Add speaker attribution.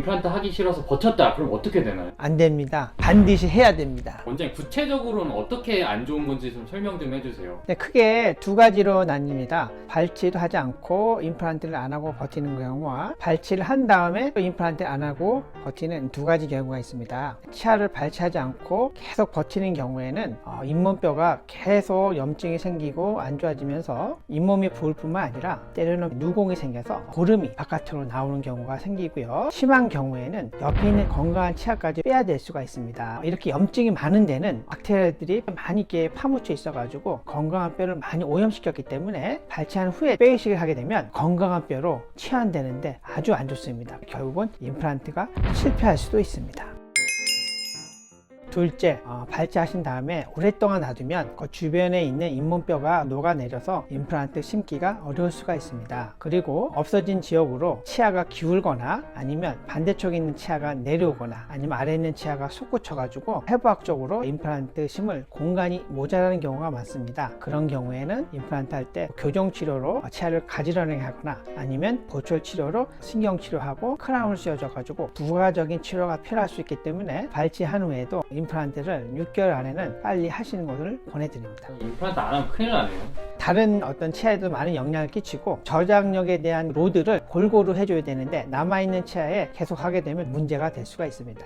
Speaker 1: 임플란트 하기 싫어서 버텼다. 그럼 어떻게 되나요?
Speaker 2: 안 됩니다. 반드시 해야 됩니다.
Speaker 1: 원장님 구체적으로는 어떻게 안 좋은 건지 좀 설명 좀 해주세요.
Speaker 2: 네, 크게 두 가지로 나뉩니다. 발치도 하지 않고 임플란트를 안 하고 버티는 경우와 발치를 한 다음에 또 임플란트를 안 하고 버티는 두 가지 경우가 있습니다. 치아를 발치하지 않고 계속 버티는 경우에는 어, 잇몸뼈가 계속 염증이 생기고 안 좋아지면서 잇몸이 부을 뿐만 아니라 때로는 누공이 생겨서 고름이 바깥으로 나오는 경우가 생기고요. 심한 경우에는 옆에 있는 건강한 치아까지 빼야 될 수가 있습니다. 이렇게 염증이 많은 데는 박테리아들이 많이 이렇게 파묻혀 있어 가지고 건강한 뼈를 많이 오염시켰기 때문에 발치한 후에 뼈 이식을 하게 되면 건강한 뼈로 치환되는데 아주 안 좋습니다. 결국은 임플란트가 실패할 수도 있습니다. 둘째, 어, 발치하신 다음에 오랫동안 놔두면 그 주변에 있는 잇몸뼈가 녹아내려서 임플란트 심기가 어려울 수가 있습니다. 그리고 없어진 지역으로 치아가 기울거나 아니면 반대쪽에 있는 치아가 내려오거나 아니면 아래에 있는 치아가 솟구쳐가지고 해부학적으로 임플란트 심을 공간이 모자라는 경우가 많습니다. 그런 경우에는 임플란트 할 때 교정 치료로 치아를 가지런하게 하거나 아니면 보철 치료로 신경 치료하고 크라운을 씌워줘가지고 부가적인 치료가 필요할 수 있기 때문에 발치한 후에도 임플란트를 6개월 안에는 빨리 하시는 것을 권해드립니다.
Speaker 1: 임플란트 안 하면 큰일 나네요.
Speaker 2: 다른 어떤 치아에도 많은 영향을 끼치고 저장력에 대한 로드를 골고루 해줘야 되는데 남아있는 치아에 계속 하게 되면 문제가 될 수가 있습니다.